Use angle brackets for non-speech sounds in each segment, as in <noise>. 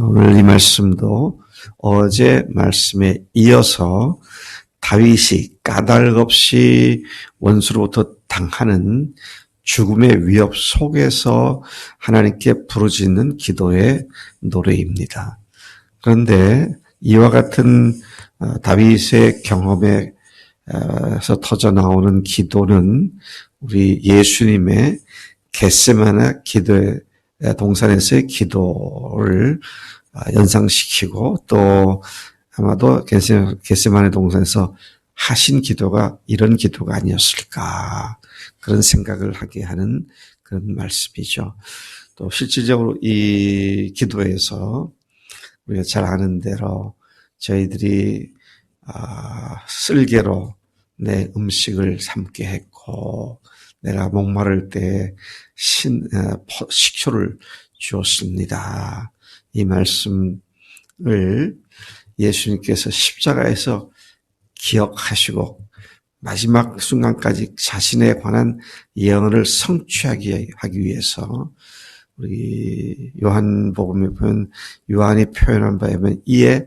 오늘 이 말씀도 어제 말씀에 이어서 다윗이 까닭 없이 원수로부터 당하는 죽음의 위협 속에서 하나님께 부르짖는 기도의 노래입니다. 그런데 이와 같은 어, 다윗의 경험에서 터져 나오는 기도는 우리 예수님의 겟세마나 기도의 동산에서의 기도를 아, 연상시키고 또 아마도 겟세마네 동산에서 하신 기도가 이런 기도가 아니었을까 그런 생각을 하게 하는 그런 말씀이죠. 또 실질적으로 이 기도에서 우리가 잘 아는 대로 저희들이 아, 쓸개로 내 음식을 삼게 했고 내가 목마를 때 신, 어, 식초를 주었습니다. 이 말씀을 예수님께서 십자가에서 기억하시고 마지막 순간까지 자신에 관한 예언을 성취하기 하기 위해서 우리 요한복음에 보면 요한이 표현한 바에 보면 이에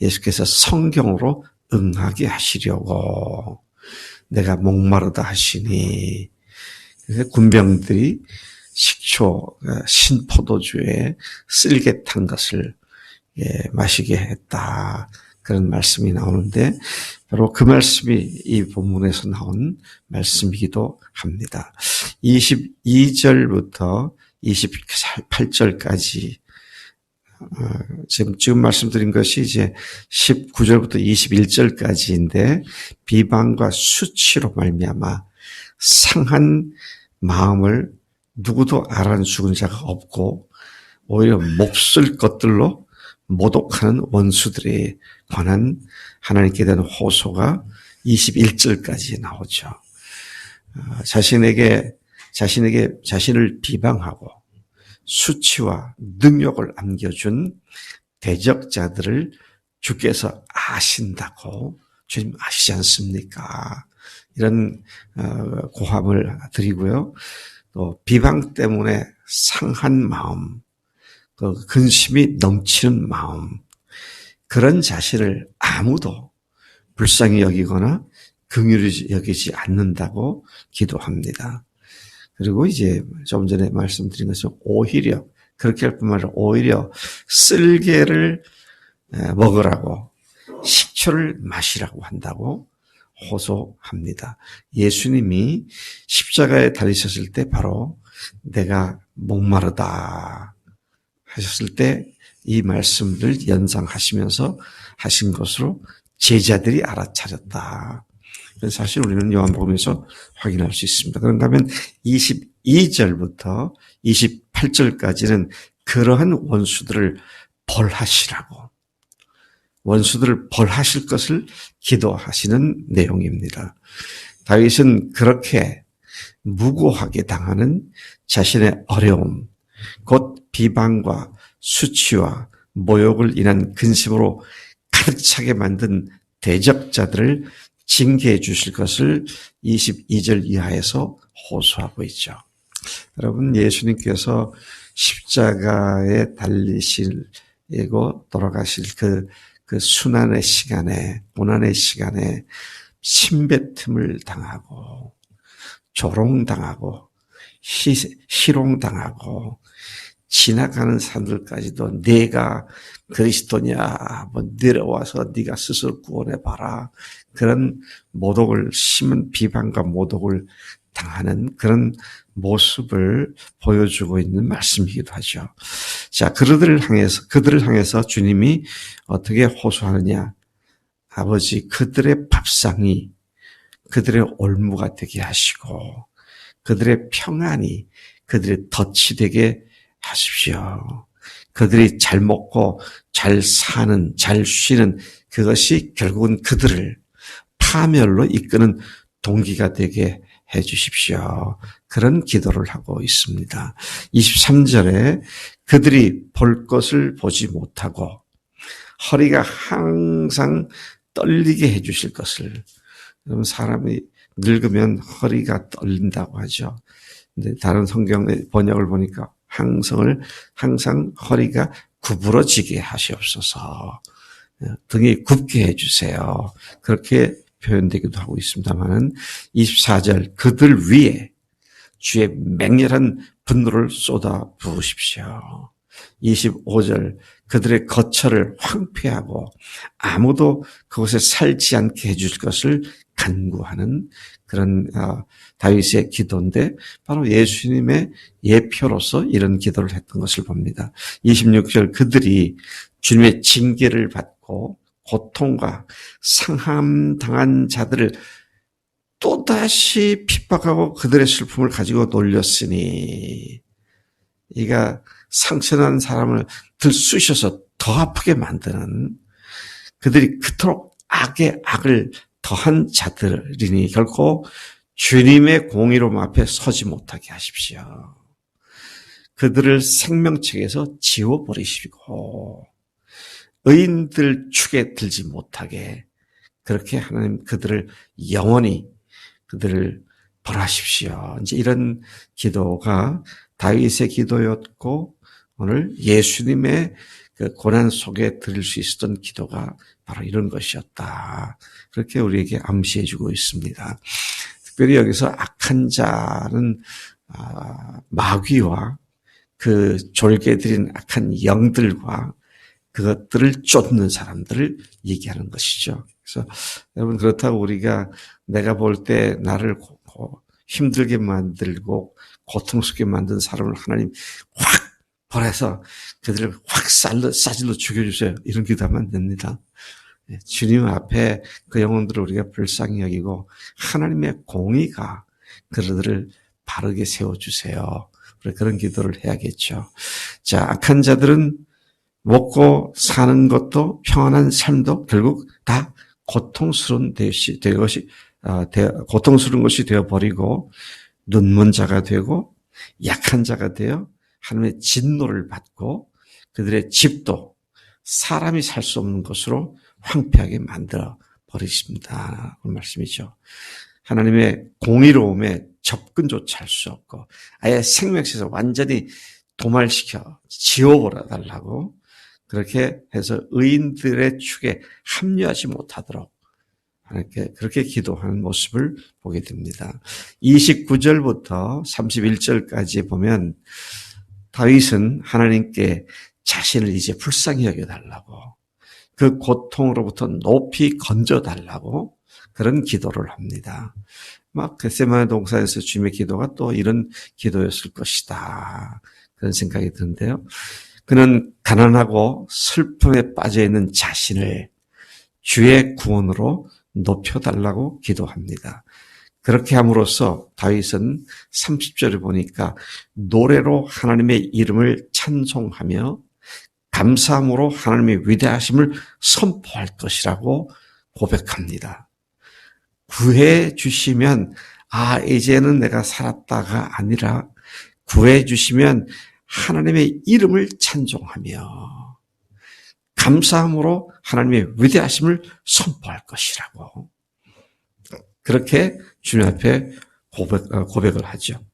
예수께서 성경으로 응하게 하시려고 내가 목마르다 하시니 그래서 군병들이 식초 어, 신포도주에 쓸개 탄 것을 예, 마시게 했다. 그런 말씀이 나오는데 바로 그 말씀이 이 본문에서 나온 말씀이기도 합니다. 22절부터 28절까지 어, 지금 지금 말씀드린 것이 이제 19절부터 21절까지인데 비방과 수치로 말미암아 상한 마음을 누구도 알아는 죽은 자가 없고 오히려 몹쓸 것들로 모독하는 원수들에 관한 하나님께 대한 호소가 21절까지 나오죠. 어, 자신에게 자신에게 자신을 비방하고 수치와 능력을 안겨준 대적자들을 주께서 아신다고 주님 아시지 않습니까? 이런 어, 고함을 드리고요. 또 비방 때문에 상한 마음, 그 근심이 넘치는 마음, 그런 자신을 아무도 불쌍히 여기거나 긍휼히 여기지 않는다고 기도합니다. 그리고 이제 좀 전에 말씀드린 것처럼 오히려 그렇게 할 뿐만 아니라 오히려 쓸개를 먹으라고 식초를 마시라고 한다고 호소합니다. 예수님이 십자가에 달리셨을 때 바로 내가 목마르다 하셨을 때 이 말씀을 연상하시면서 하신 것으로 제자들이 알아차렸다. 사실 우리는 요한복음에서 확인할 수 있습니다. 그런가 하면 22절부터 28절까지는 그러한 원수들을 벌하시라고 원수들을 벌하실 것을 기도하시는 내용입니다. 다윗은 그렇게 무고하게 당하는 자신의 어려움, 곧 비방과 수치와 모욕을 인한 근심으로 가득 차게 만든 대적자들을 징계해 주실 것을 22절 이하에서 호소하고 있죠. 여러분, 예수님께서 십자가에 달리시고 돌아가실 그, 그 순환의 시간에, 고난의 시간에 침뱉음을 당하고, 조롱당하고, 희, 희롱당하고, 지나가는 사람들까지도 내가 그리스도냐, 뭐 내려와서 네가 스스로 구원해 봐라. 그런 모독을 심은 비방과 모독을 당하는 그런 모습을 보여주고 있는 말씀이기도 하죠. 자, 그들을 향해서 그들을 향해서 주님이 어떻게 호소하느냐? 아버지 그들의 밥상이 그들의 올무가 되게 하시고 그들의 평안이 그들의 덫이 되게 하십시오. 그들이 잘 먹고 잘 사는, 잘 쉬는 그것이 결국은 그들을 파멸로 이끄는 동기가 되게 해 주십시오. 그런 기도를 하고 있습니다. 23절에 그들이 볼 것을 보지 못하고 허리가 항상 떨리게 해 주실 것을. 여러분, 사람이 늙으면 허리가 떨린다고 하죠. 근데 다른 성경의 번역을 보니까 항성을 항상 허리가 구부러지게 하시옵소서. 등이 굽게 해주세요. 그렇게 표현되기도 하고 있습니다만은 24절 그들 위에 주의 맹렬한 분노를 쏟아 부으십시오. 25절 그들의 거처를 황폐하고 아무도 그곳에 살지 않게 해줄 것을 간구하는 그런 어, 다윗의 기도인데 바로 예수님의 예표로서 이런 기도를 했던 것을 봅니다. 26절 그들이 주님의 징계를 받고 고통과 상함 당한 자들을 또다시 핍박하고 그들의 슬픔을 가지고 놀렸으니 이가 상처난 사람을 들쑤셔서 더 아프게 만드는 그들이 그토록 악의 악을 더한 자들이니 결코 주님의 공의로움 앞에 서지 못하게 하십시오. 그들을 생명책에서 지워버리시고 의인들 축에 들지 못하게 그렇게 하나님 그들을 영원히 그들을 벌하십시오. 이제 이런 기도가 다윗의 기도였고 오늘 예수님의 그 고난 속에 드릴 수 있었던 기도가 바로 이런 것이었다. 그렇게 우리에게 암시해 주고 있습니다. 특별히 여기서 악한 자는 아, 마귀와 그 졸개 들인 악한 영들과 그것들을 쫓는 사람들을 얘기하는 것이죠. 그래서 여러분 그렇다고 우리가 내가 볼 때 나를 힘들게 만들고 고통스럽게 만든 사람을 하나님 확 벌해서 그들을 확 쌀러, 싸질러 죽여주세요. 이런 기도하면 안 됩니다. 예, 주님 앞에 그 영혼들을 우리가 불쌍히 여기고 하나님의 공의가 그들을 바르게 세워주세요. 그런 기도를 해야겠죠. 자, 악한 자들은 먹고 사는 것도 평안한 삶도 결국 다 고통스러운 것이, 되 것이, 아, 고통스러운 것이 되어 버리고 눈먼 자가 되고 약한 자가 되어 하나님의 진노를 받고 그들의 집도 사람이 살 수 없는 것으로 황폐하게 만들어 버리십니다. 그 말씀이죠. 하나님의 공의로움에 접근조차 할 수 없고 아예 생명에서 완전히 도말시켜 지워버려 달라고 그렇게 해서 의인들의 축에 합류하지 못하도록 이렇게 그렇게 기도하는 모습을 보게 됩니다. 29절부터 31절까지 보면 다윗은 하나님께 자신을 이제 불쌍히 여겨 달라고 그 고통으로부터 높이 건져 달라고 그런 기도를 합니다. 막 겟세마네 동산에서 주님의 기도가 또 이런 기도였을 것이다. 그런 생각이 드는데요. 그는 가난하고 슬픔에 빠져 있는 자신을 주의 구원으로 높여달라고 기도합니다. 그렇게 함으로써 다윗은 30절을 보니까 노래로 하나님의 이름을 찬송하며 감사함으로 하나님의 위대하심을 선포할 것이라고 고백합니다. 구해 주시면 아 이제는 내가 살았다가 아니라 구해 주시면 하나님의 이름을 찬송하며 감사함으로 하나님의 위대하심을 선포할 것이라고 그렇게 주님 앞에 고백, 어, 고백을 하죠.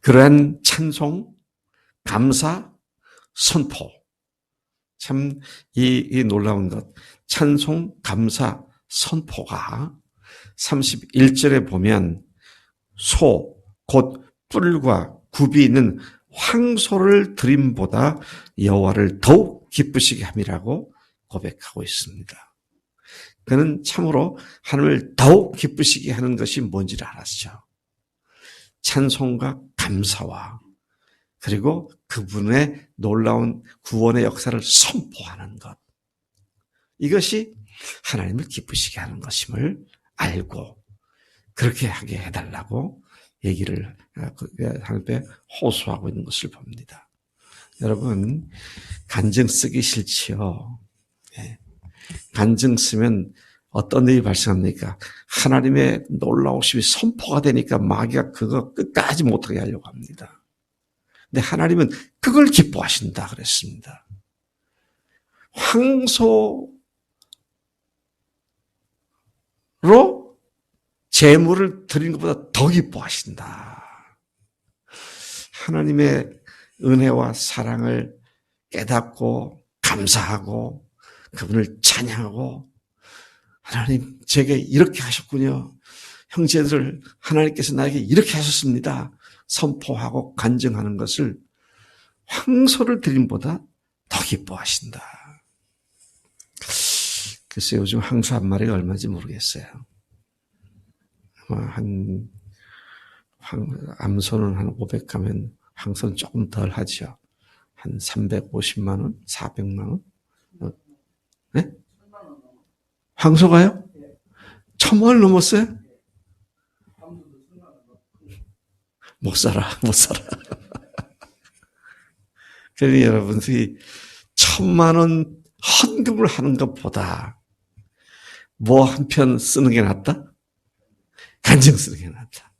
그러한 찬송, 감사, 선포. 참, 이, 이 놀라운 것. 찬송, 감사, 선포가 31절에 보면 소, 곧 뿔과 굽이 있는 황소를 드림보다 여호와를 더욱 기쁘시게 함이라고 고백하고 있습니다. 그는 참으로 하나님을 더욱 기쁘시게 하는 것이 뭔지를 알았죠. 찬송과 감사와 그리고 그분의 놀라운 구원의 역사를 선포하는 것. 이것이 하나님을 기쁘시게 하는 것임을 알고 그렇게 하게 해달라고 얘기를 아, 그, 그 하나님께 호소하고 있는 것을 봅니다. 여러분 간증 쓰기 싫지요. 네. 간증 쓰면 어떤 일이 발생합니까? 하나님의 놀라우심이 선포가 되니까 마귀가 그거 끝까지 못하게 하려고 합니다. 근데 하나님은 그걸 기뻐하신다 그랬습니다. 황소로 재물을 드리는 것보다 더 기뻐하신다. 하나님의 은혜와 사랑을 깨닫고 감사하고 그분을 찬양하고 하나님 제게 이렇게 하셨군요. 형제들을 하나님께서 나에게 이렇게 하셨습니다. 선포하고 간증하는 것을 황소를 드림보다 더 기뻐하신다. 글쎄 요즘 황소 한 마리가 얼마인지 모르겠어요. 한 황, 암소는 한 500 가면 황소는 조금 덜 하죠. 한 350만 원, 400만 원. 어? 네? 황소가요? 천만 원 넘었어요? 못 살아, 못 살아. 그러니 여러분들이 천만 원 헌금을 하는 것보다 뭐 한 편 쓰는 게 낫다? 간증 쓰는 게 낫다.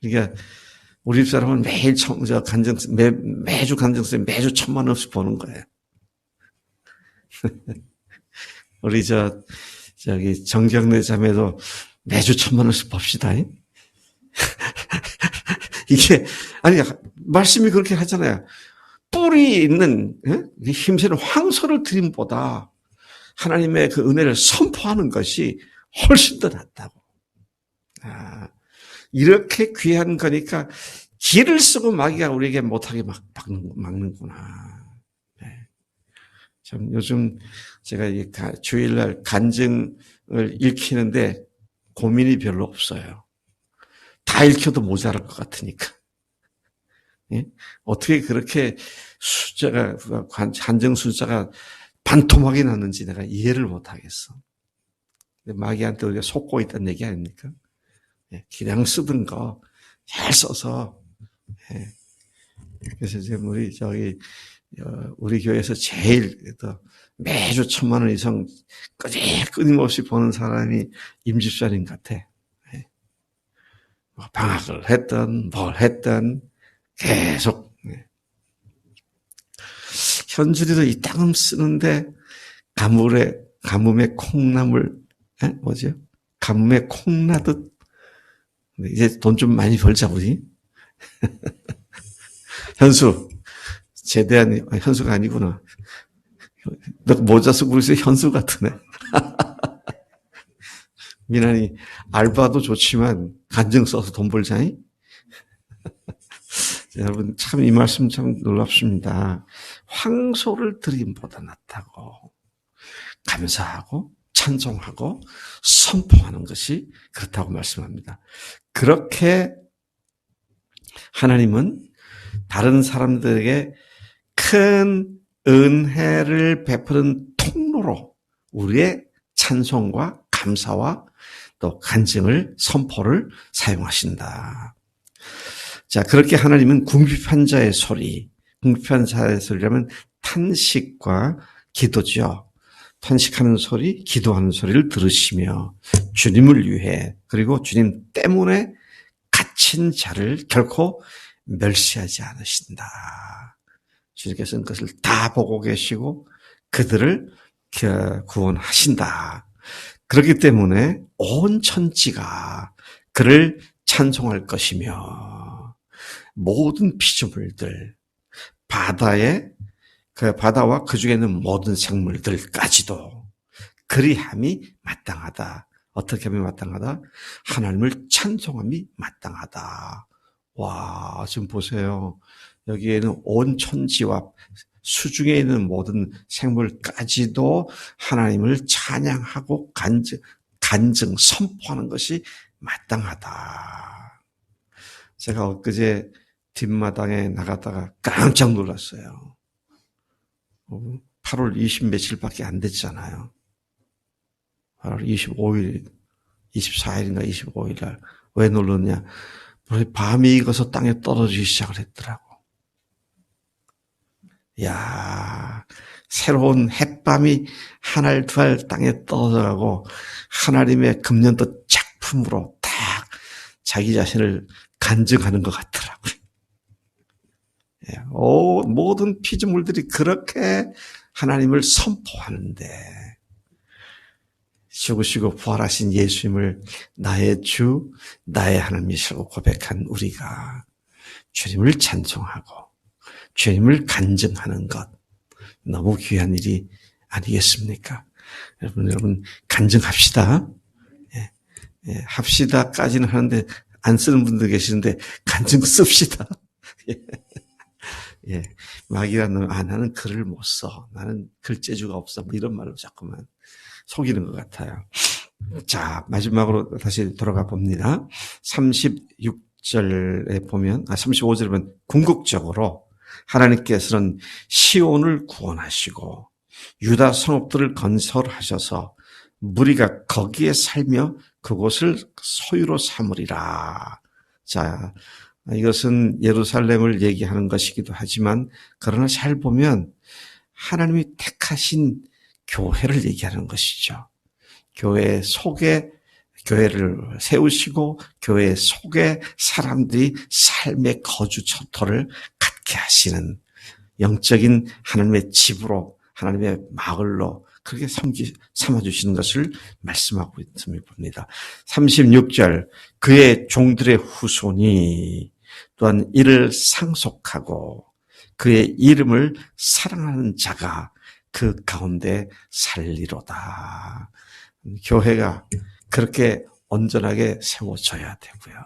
그러니까 우리 집 사람은 매일 청, 저 간증, 매, 매주 간증 쓰 매주 천만 원씩 버는 거예요. <laughs> 우리 저, 저기 정경래 자매도 매주 천만 원씩 봅시다. <laughs> 이게, 아니, 말씀이 그렇게 하잖아요. 뿌리 있는, 힘세는 황소를 드림보다 하나님의 그 은혜를 선포하는 것이 훨씬 더 낫다고. 아, 이렇게 귀한 거니까 길을 쓰고 마귀가 우리에게 못하게 막 막는, 구나 네. 참 요즘 제가 이 주일날 간증을 읽히는데 고민이 별로 없어요. 다 읽혀도 모자랄 것 같으니까. 예? 어떻게 그렇게 숫자가, 간증 숫자가 반토막이 났는지 내가 이해를 못 하겠어. 마귀한테 우리가 속고 있다는 얘기 아닙니까? 예, 그냥 쓰던 거 잘 써서. 예. 그래서 지금 우리 저기 어, 우리 교회에서 제일 매주 천만 원 이상 끊임없이 버는 사람이 임집사님 같아. 예. 뭐 방학을 했던 뭘 했던 계속 현준이도 이 땅을 쓰는데 가물에 가뭄에 콩나물 에? 뭐죠? 가뭄에 콩나듯 이제 돈 좀 많이 벌자 우리 <laughs> 현수 제대한 현수가 아니구나 너 모자 쓰고 그래서 현수 같으네 <laughs> 미나니 알바도 좋지만 간증 써서 돈 벌자니 <laughs> 여러분 참 이 말씀 참 놀랍습니다. 황소를 드림보다 낫다고 감사하고 찬송하고 선포하는 것이 그렇다고 말씀합니다. 그렇게 하나님은 다른 사람들에게 큰 은혜를 베푸는 통로로 우리의 찬송과 감사와 또 간증을 선포를 사용하신다. 자, 그렇게 하나님은 궁핍한 자의 소리, 궁핍한 자의 소리라면 탄식과 기도죠. 탄식하는 소리, 기도하는 소리를 들으시며 주님을 위해 그리고 주님 때문에 갇힌 자를 결코 멸시하지 않으신다. 주님께서는 그것을 다 보고 계시고 그들을 구원하신다. 그렇기 때문에 온 천지가 그를 찬송할 것이며 모든 피조물들, 바다의 그 바다와 그 중에 있는 모든 생물들까지도 그리함이 마땅하다. 어떻게 하면 마땅하다? 하나님을 찬송함이 마땅하다. 와, 지금 보세요. 여기에는 온 천지와 수중에 있는 모든 생물까지도 하나님을 찬양하고 간증, 간증, 선포하는 것이 마땅하다. 제가 엊그제 뒷마당에 나갔다가 깜짝 놀랐어요. 8월 20 며칠밖에 안 됐잖아요. 8월 25일, 24일인가 25일 날. 왜 놀랐냐? 밤이 익어서 땅에 떨어지기 시작을 했더라고. 야 새로운 햇밤이 한 알, 두 알 땅에 떨어져가고, 하나님의 금년도 작품으로 딱 자기 자신을 간증하는 것 같더라고요. 예, 오, 모든 피조물들이 그렇게 하나님을 선포하는데 죽으시고 부활하신 예수님을 나의 주, 나의 하나님이시라고 고백한 우리가 주님을 찬송하고 주님을 간증하는 것. 너무 귀한 일이 아니겠습니까? 여러분, 여러분, 간증합시다. 예, 예, 합시다까지는 하는데 안 쓰는 분들 계시는데 간증 씁시다. <laughs> 예. 예. 막이라는, 아, 나는 글을 못 써. 나는 글재주가 없어. 뭐 이런 말로 자꾸만 속이는 것 같아요. 자, 마지막으로 다시 돌아가 봅니다. 36절에 보면, 아, 35절에 보면, 궁극적으로 하나님께서는 시온을 구원하시고, 유다 성읍들을 건설하셔서 무리가 거기에 살며 그곳을 소유로 삼으리라. 자, 이것은 예루살렘을 얘기하는 것이기도 하지만 그러나 잘 보면 하나님이 택하신 교회를 얘기하는 것이죠. 교회 속에 교회를 세우시고 교회 속에 사람들이 삶의 거주처터를 갖게 하시는 영적인 하나님의 집으로 하나님의 마을로 그렇게 삼기, 삼아주시는 것을 말씀하고 있음을 봅니다. 36절, 그의 종들의 후손이 또한 이를 상속하고 그의 이름을 사랑하는 자가 그 가운데 살리로다. 교회가 그렇게 온전하게 세워져야 되고요.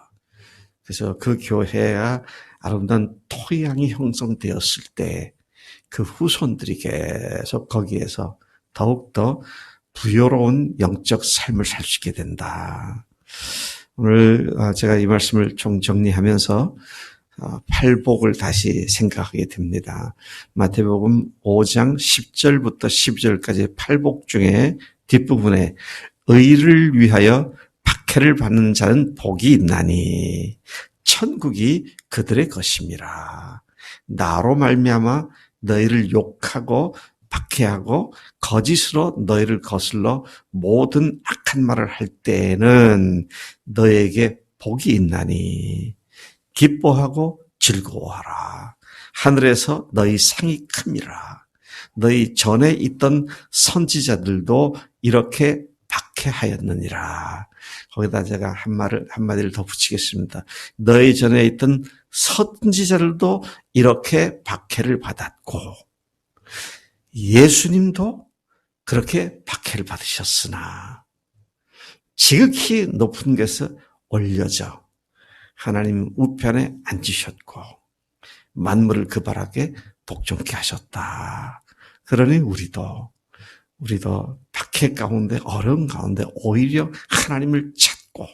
그래서 그 교회가 아름다운 토양이 형성되었을 때 그 후손들이 계속 거기에서 더욱더 부여로운 영적 삶을 살 수 있게 된다. 오늘 아, 제가 이 말씀을 좀 정리하면서 어, 팔복을 다시 생각하게 됩니다. 마태복음 5장 10절부터 12절까지 팔복 중에 뒷부분에 의를 위하여 박해를 받는 자는 복이 있나니 천국이 그들의 것입니다. 나로 말미암아 너희를 욕하고 박해하고 거짓으로 너희를 거슬러 모든 악한 말을 할 때에는 너에게 복이 있나니 기뻐하고 즐거워하라. 하늘에서 너희 상이 큽니다. 너희 전에 있던 선지자들도 이렇게 박해하였느니라. 거기다 제가 한 말을, 한마디를 더 붙이겠습니다. 너희 전에 있던 선지자들도 이렇게 박해를 받았고, 예수님도 그렇게 박해를 받으셨으나 지극히 높은 곳에 올려져 하나님 우편에 앉으셨고 만물을 그 바닥에 복종케 하셨다. 그러니 우리도 우리도 박해 가운데 어려운 가운데 오히려 하나님을 찾고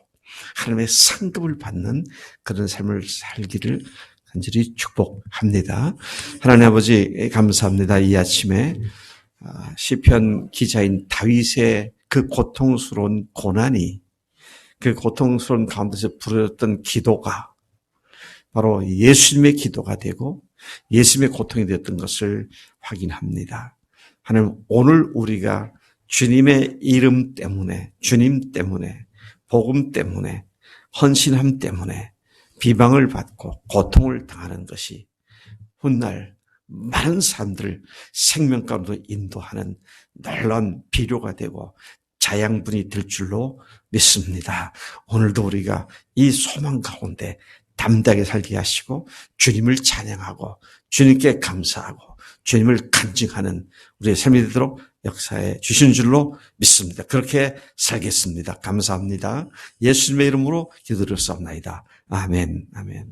하나님의 상급을 받는 그런 삶을 살기를 간절히 축복합니다. 하나님 아버지 감사합니다. 이 아침에 아, 시편 기자인 다윗의 그 고통스러운 고난이 그 고통스러운 가운데서 부르던 기도가 바로 예수님의 기도가 되고 예수님의 고통이 되었던 것을 확인합니다. 하나님 오늘 우리가 주님의 이름 때문에 주님 때문에 복음 때문에 헌신함 때문에 비방을 받고 고통을 당하는 것이 훗날 많은 사람들을 생명 가운데 인도하는 놀라운 비료가 되고 자양분이 될 줄로 믿습니다. 오늘도 우리가 이 소망 가운데 담대하게 살게 하시고 주님을 찬양하고 주님께 감사하고 주님을 간증하는 우리의 삶이 되도록 역사에 주신 줄로 믿습니다. 그렇게 살겠습니다. 감사합니다. 예수님의 이름으로 기도를 쌉나이다. 아멘, 아멘.